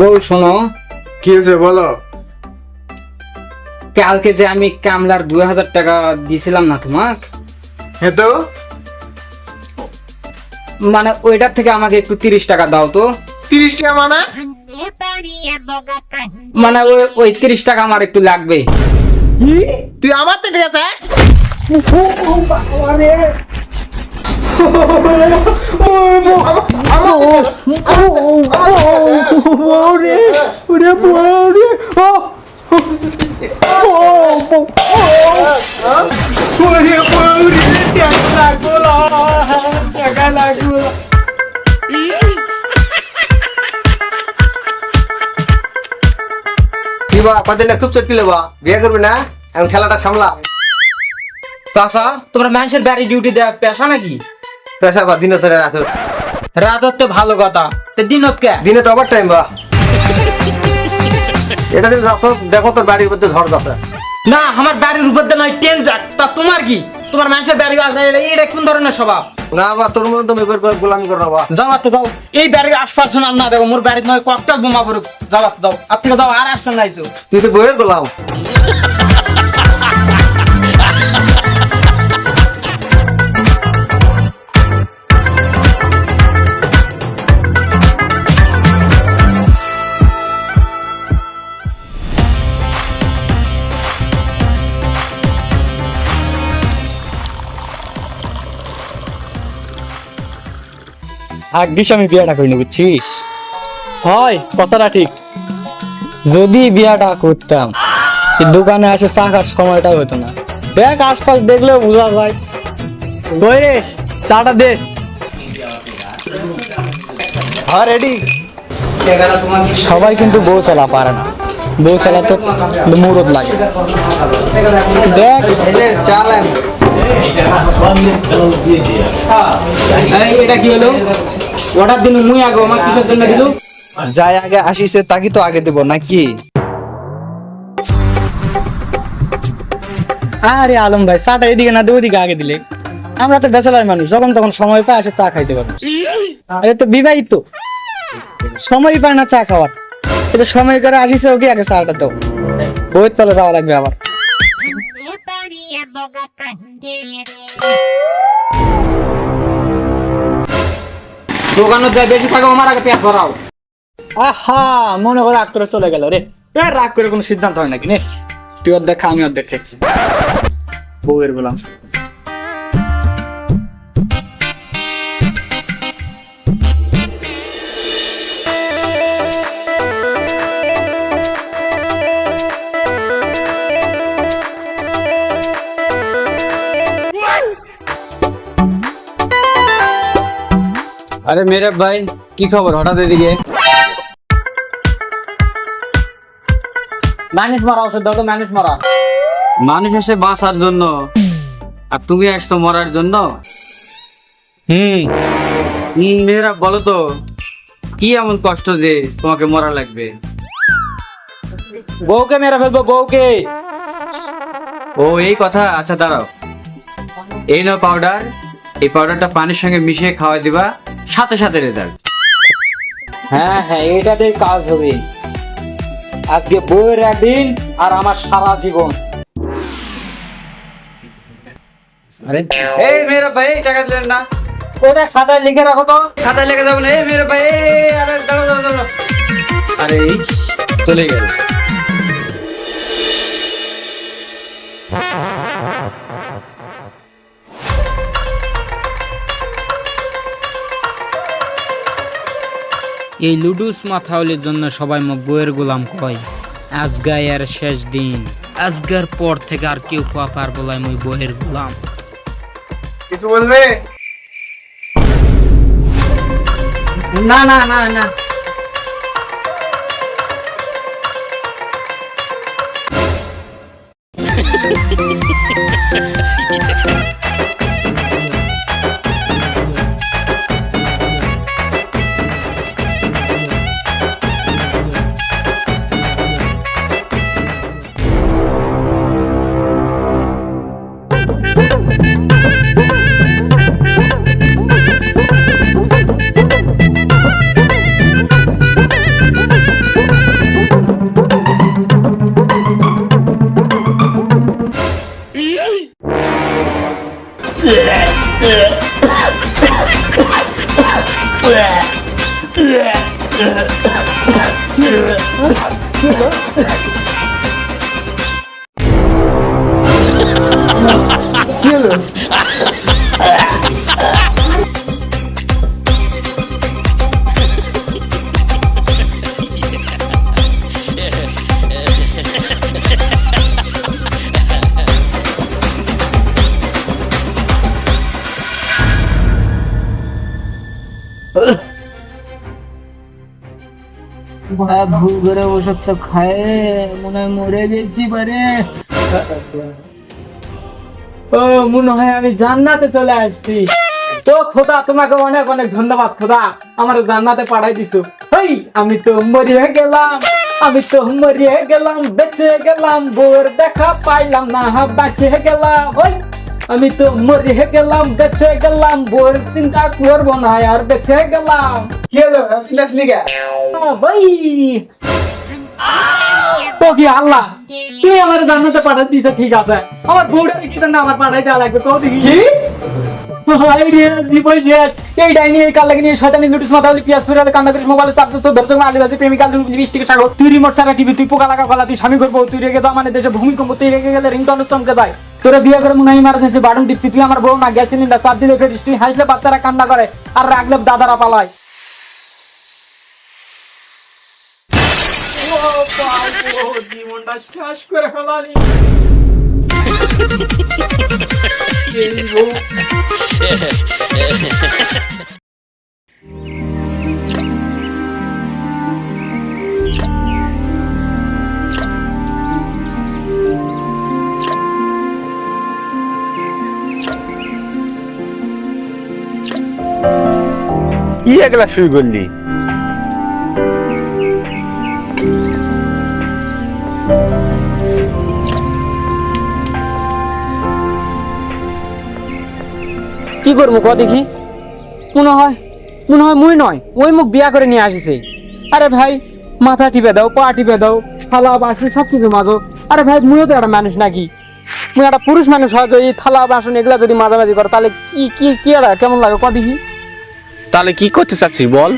বউ শোনো। কি হয়েছে বলো? কালকে যে আমি কামলার দুই হাজার টাকা দিয়েছিলাম না তোমাক হ্যাঁ তো? মানে ওইটার থেকে আমাকে একটু তিরিশ টাকা দাও তো। তিরিশ টাকা মানে? মানে ওই ওই তিরিশ টাকা আমার একটু লাগবে। তুই আমার থেকে ঠিক আছে কি বা কদিন খুব চটকি লেবা বিয়ে করবি না? এখন খেলাটা সামলা চাষা তোমরা মানুষের বাড়ি ডিউটি দেওয়া পেশা নাকি? পেশা বা দিনে ধরে রাত রাত তো ভালো কথা। তো দিনত কে? দিনে তো ওভার টাইম বা? এটা যদি যাচ্ছ দেখো তোর বাড়ির মধ্যে ঝড় যাচ্ছে। না আমার বাড়ির উপর দিয়ে নয় ট্রেন যাক। তা তোমার কি? তোমার মানুষের বাড়ি আসবে এটা- কোন ধরনের স্বভাব? না বা তোর মধ্যে তুমি গোলামি করো বা। যাও আর তো যাও। এই বাড়ির আশপাশ আর না দেবো মোর বাড়ির নয় ককটেল বোমা পড়ুক। যাও আর যাও। আর থেকে যাও আর না তুই তো বইয়ের গোলাম। ভাগ্যিস আমি বিয়েটা করিনি বুঝছিস? হয় কথাটা ঠিক। যদি বিয়াটা করতাম দোকানে আসে চা খাওয়ার সময়টাও হতো না। দেখ আশপাশ দেখলেও বোঝা যায়। কই রে চাটা দে। হ্যাঁ রেডি। সবাই কিন্তু বউ চালা পারে না। বউ চালাতে মুরত লাগে। দেখ। এই যে চালেন এই, যাই, আগে আসিছে তাকে তো আগে দেব নাকি? আরে আলম ভাই, চাটা এদিকে না ওদিকে আগে দিলে। আমরা তো বেচালার মানুষ, যখন তখন সময় পায় আসে চা খাইতে পারব। আরে তো বিবাহিত। সময় পায় না চা খাওয়ার। এটা সময় করে আসিছে ওকে আগে চাটা তো বইয়ের তলে যাওয়া লাগবে আবার। দোকানে যায় বেশি থাকো আমার আগে পেট ভরাও। আহা মনে করে রাগ করে চলে গেল রে। রাগ করে কোনো সিদ্ধান্ত হয় নাকি নে? তুই অর্ধেক খা, আমি অর্ধেক খেয়েছি। বউয়ের বললাম আরে মেরে ভাই কি খবর? হঠাৎ এদিকে। মানুষ মারা ওষুধ দাও তো মানুষ মারা। মানুষ এসে বাঁচার জন্য। আর তুমি আসছো মরার জন্য? হুম। মেয়েরা বলো তো কি এমন কষ্ট যে তোমাকে মরা লাগবে? বউকে মেরে ফেলব বউকে। ও এই কথা? আচ্ছা দাঁড়াও। এই নাও পাউডার এই পাউডারটা পানির সঙ্গে মিশিয়ে খাওয়াই দিবা। সাথে সাথে রেজাল্ট হ্যাঁ হ্যাঁ এটাতেই কাজ হবে। আজকে বউয়ের একদিন আর আমার সারা জীবন। আরে এই মেয়েরা ভাই টাকা দিলেন না। ওটা খাতায় লিখে রাখো তো। খাতায় লেগে যাব না। এই মেয়েরা ভাই এই, আরে দাঁড়াও দাঁড়াও দাঁড়াও। আরে এই চলে গেল। এই লুডুস মাথাওলির জন্য সবাই বইয়ের গোলাম কয় আজগায় এর শেষ দিন। আজগার পর থেকে আর কেউ কোয়া পার লাই মই বইয়ের গোলাম। কিছু বলবে? না না না না। う ভুল করে ওষুধ তো খায়, মনে হয় মরে গেছি পারে। ও, মনে হয় আমি জান্নাতে চলে আসছি। তো খোদা, তোমাকে অনেক অনেক ধন্যবাদ খোদা। আমার জান্নাতে পাঠাই দিছো। হেই, আমি তো মরিয়ে গেলাম, আমি তো মরিয়ে গেলাম, বেঁচে গেলাম বোর দেখা পাইলাম না বেঁচে গেলাম। ওই আমি তো মরে গেলাম বেঁচে গেলাম বোর চিন্তা করব না আর বেঁচে গেলাম। কি হলো? সিলাস লিগা? ভাই। তো কি আল্লাহ তুই আমার জান্নাতে পাঠাই দিছ ঠিক আছে। আমার বউটারে কি জানা আমার পাঠাইতে দেওয়া লাগবে কও দেখি। কি? ভাই কান্না মানে করে বাচ্চারা কান্না করে, আর রাখলে দাদারা পালায়। জীবনটা শেষ করে ফেলালি। কি একলা শুরু করলি? কি করব ক দেখি? মনে হয় মনে হয় মুই নয় ওই মুখ বিয়া করে নিয়ে আসিছে। আরে ভাই মাথা টিপে দাও পা টিপে দাও থালা বাসন সব কিছু মাজো আরে ভাই মুইও তো একটা মানুষ নাকি? মুই একটা পুরুষ মানুষ হয় যে এই থালা বাসন এগুলা যদি মাঝামাঝি করে তাহলে কি কি কি একটা কেমন লাগে ক দেখি? তাহলে কি করতে চাচ্ছিস বল?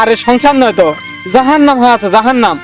আরে সংসার নয় তো জাহান নাম হয়ে আছে জাহান নাম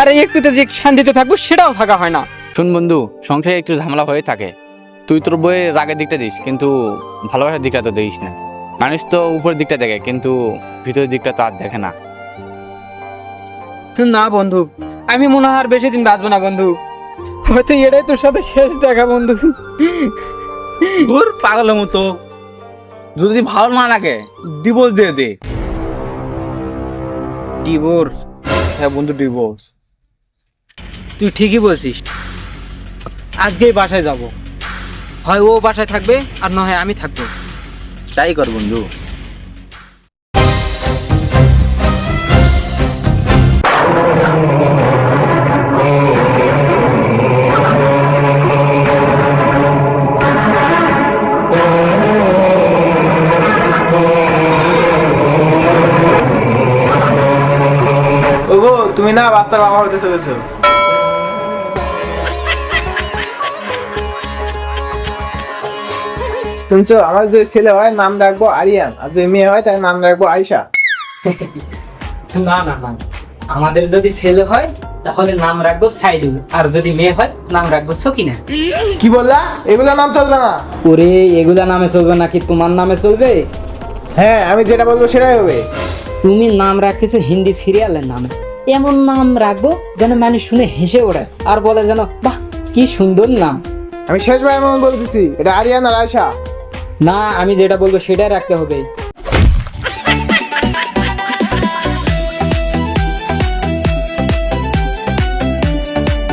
আরে একটুতে যে শান্তিতে থাকব সেটাও থাকা হয় না। শুন বন্ধু সংসারে একটু ঝামেলা হয়ে থাকে। তুই তোর বইয়ের রাগের দিকটা দিস কিন্তু ভালোবাসার দিকটা তো দিস না। মানুষ তো উপরের দিকটা দেখে কিন্তু ভিতরের দিকটা তো আর দেখে না। না বন্ধু আমি মনে হয় আর বেশি দিন বাঁচবো না বন্ধু। হয়তো এটাই তোর সাথে শেষ দেখা বন্ধু। দূর পাগলের মতো। যদি ভালো না লাগে ডিভোর্স দিয়ে দে। ডিভোর্স হ্যাঁ বন্ধু ডিভোর্স তুই ঠিকই বলছিস। আজকেই বাসায় যাব। হয় ও বাসায় থাকবে আর না হয় আমি থাকব। তাই কর বন্ধু। ওগো তুমি না বাচ্চার বাবা হতে চলেছো। শুনছো আমার যদি ছেলে হয় নাম রাখব আরিয়ান আর যদি মেয়ে হয় তার নাম রাখব আয়শা। না না না আমাদের যদি ছেলে হয় তাহলে নাম রাখব সাইদুল আর যদি মেয়ে হয় নাম রাখব সকিনা। কি বললা? এগুলো নাম চলবে না। ওরে এগুলা নামে চলবে নাকি? তোমার নামে চলবে? হ্যাঁ আমি যেটা বলব সেটাই হবে। তুমি নাম রাখতেছো হিন্দি সিরিয়ালের নামে। এমন নাম রাখব যেন মানুষ শুনে হেসে ওঠে আর বলে যেন বাহ কি সুন্দর নাম। আমি শেষবার এমন বলতেছি এটা আরিয়ান আর আয়শা। না আমি যেটা বলব সেটাই রাখতে হবে।